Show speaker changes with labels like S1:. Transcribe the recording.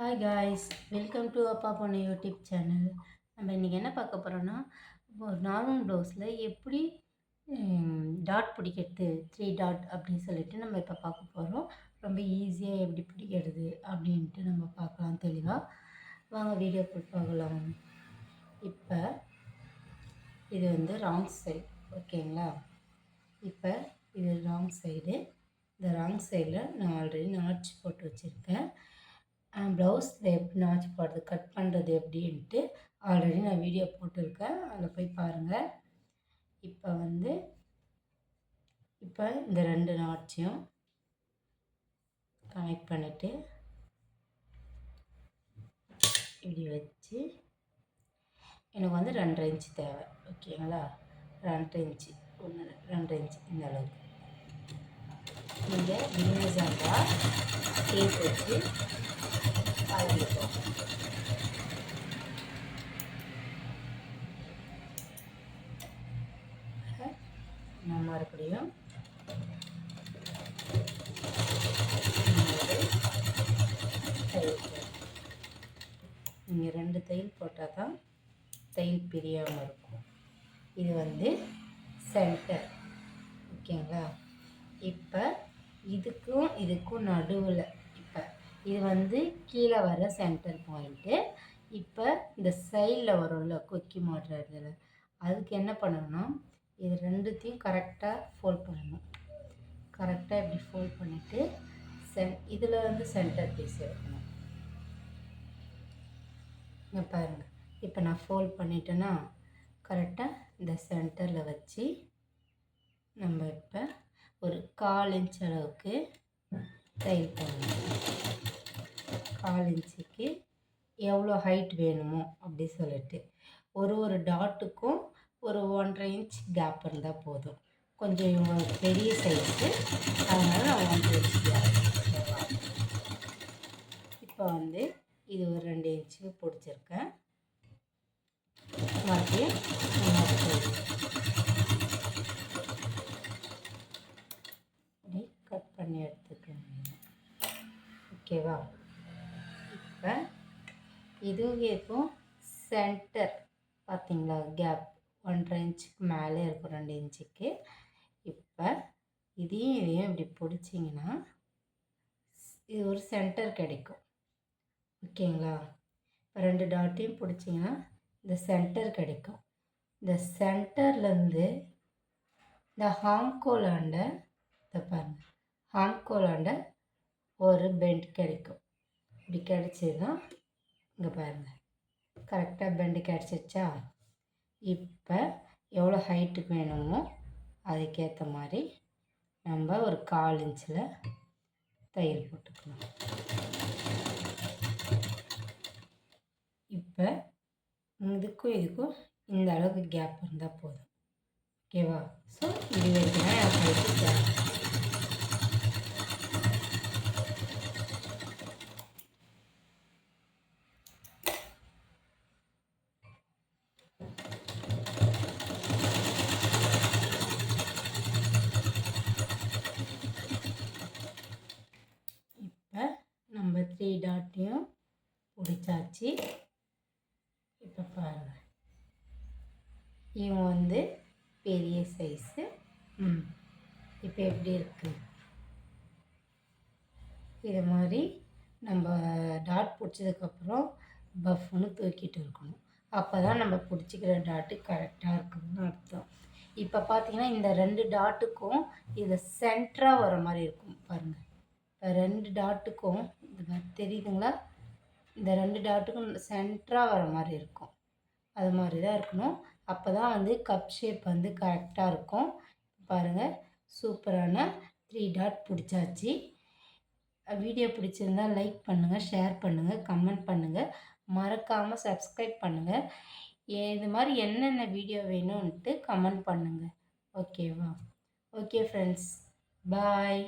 S1: Hi guys welcome to அப்பா பொண்ணு YouTube channel நம்ம இன்றைக்கி என்ன பார்க்க போகிறோன்னா ஒரு நார்மல் ப்ளவுஸில் எப்படி டாட் பிடிக்கிறது த்ரீ டாட் அப்படின்னு சொல்லிட்டு நம்ம இப்போ பார்க்க போகிறோம் ரொம்ப ஈஸியாக எப்படி பிடிக்கிறது அப்படின்ட்டு நம்ம பார்க்கலாம் தெளிவாக வாங்க வீடியோ பார்க்கலாம் இப்போ இது வந்து ராங் சைடு ஓகேங்களா இப்போ இது ராங் சைடு இந்த ராங் சைடில் நான் ஆல்ரெடி நாட்ச் போட்டு வச்சுருக்கேன். ப்ளவுஸில் எப்படி நாச்சு போடுறது கட் பண்ணுறது எப்படின்ட்டு ஆல்ரெடி நான் வீடியோ போட்டிருக்கேன். அதில் போய் பாருங்கள் இப்போ வந்து இப்போ இந்த ரெண்டு நாட்சியும் கனெக்ட் பண்ணிவிட்டு இப்படி வச்சு எனக்கு வந்து ரெண்டரை இன்ச்சு தேவை. ஓகேங்களா ரெண்டரை இன்ச்சு ஒன்று ரெண்டரை இன்ச்சு இந்த அளவுக்கு. நீங்கள் பிகினர்ஸாக இருந்தால் டேப் வச்சு ஆரம்பிப்போம் நான் மறுபடியும் நீங்கள் ரெண்டு தையல் போட்டால் தான் தையல் பிரியாமல் இருக்கும். இது வந்து சென்டர் ஓகேங்களா? இப்போ இதுக்கும் இதுக்கும் நடுவில் இது வந்து கீழே வர சென்டர் பாயிண்ட்டு இப்போ இந்த சைடில் வரும்ல கொக்கி மாட்டுறதுல அதுக்கு என்ன பண்ணணும்னா இது ரெண்டுத்தையும் கரெக்டாக ஃபோல்ட் பண்ணணும். கரெக்டாக இப்படி ஃபோல்ட் பண்ணிவிட்டு சென் இதில் வந்து சென்டர் பீஸ் எடுக்கணும். இங்கே பாருங்கள் இப்போ நான் ஃபோல்ட் பண்ணிட்டேன்னா கரெக்டாக இந்த சென்டரில் வச்சு நம்ம இப்போ ஒரு கால் இன்ச் அளவுக்கு தையல் பண்ணணும். கால் இன்ச்சுக்கு எவ்வளோ ஹைட் வேணுமோ அப்படி சொல்லிட்டு. ஒரு ஒரு டாட்டுக்கும் ஒரு ஒன்றரை இன்ச் கேப் இருந்தால் போதும். கொஞ்சம் பெரிய சைஸு அதனால் நான் ஒன்றரை இன்ச் கேப் இப்போ வந்து இது ஒரு ரெண்டு இன்ச்சுக்கு பிடிச்சிருக்கேன். மறுபடியும் கட் பண்ணி எடுத்துக்கோங்க. ஓகேவா? இதுவும் சென்டர் பார்த்தீங்களா கேப் ஒன்றரை இன்ச்சுக்கு மேலே இருக்கும் ரெண்டு இன்ச்சுக்கு. இப்போ இதையும் இதையும் இப்படி பிடிச்சிங்கன்னா இது ஒரு சென்டர் கிடைக்கும். ஓகேங்களா? இப்போ ரெண்டு டாட்டையும் பிடிச்சிங்கன்னா இந்த சென்டர் கிடைக்கும். இந்த சென்டர்லேருந்து இந்த ஹாம்கோலாண்ட இதை பாருங்கள் ஹாம்கோலாண்ட ஒரு பெண்ட் கிடைக்கும். இப்படி கிடச்சிதுன்னா இங்கே பாருங்கள் கரெக்டாக பெண்டு கிடச்சிருச்சா இப்போ எவ்வளோ ஹைட்டுக்கு வேணுமோ அதுக்கேற்ற மாதிரி நம்ம ஒரு கால் இன்ச்சில் தையல் போட்டுக்கணும் இப்போ இதுக்கும் இதுக்கும் இந்த அளவுக்கு கேப் இருந்தால் போதும். ஓகேவா ஸோ இது வரைக்கும் தான் எனக்கு கேப் த்ரீ டாட்டையும் பிடிச்சாச்சு. இப்போ பாருங்கள் இவன் வந்து பெரிய சைஸு ம். இப்போ எப்படி இருக்குது இது மாதிரி நம்ம டாட் பிடிச்சதுக்கப்புறம் பஃப்னு தூக்கிட்டு இருக்கணும். அப்போ தான் நம்ம பிடிச்சிக்கிற டாட்டு கரெக்டாக இருக்குதுன்னு அர்த்தம். இப்போ பார்த்தீங்கன்னா இந்த ரெண்டு டாட்டுக்கும் இதில் சென்டராக வர மாதிரி இருக்கும். பாருங்கள் இப்போ ரெண்டு டாட்டுக்கும் இது தெரியுதுங்களா? இந்த ரெண்டு டாட்டுக்கும் சென்டராக வர மாதிரி இருக்கும். அது மாதிரி தான் இருக்கணும். அப்போ தான் வந்து கப் ஷேப் வந்து கரெக்டாக இருக்கும். பாருங்கள் சூப்பரான த்ரீ டாட் பிடிச்சாச்சு. வீடியோ பிடிச்சிருந்தா லைக் பண்ணுங்கள் ஷேர் பண்ணுங்கள் கமெண்ட் பண்ணுங்கள் மறக்காமல் சப்ஸ்கிரைப் பண்ணுங்கள் இது மாதிரி என்னென்ன வீடியோ வேணும்ன்ட்டு கமெண்ட் பண்ணுங்கள் ஓகேவா ஓகே ஃப்ரெண்ட்ஸ் பாய்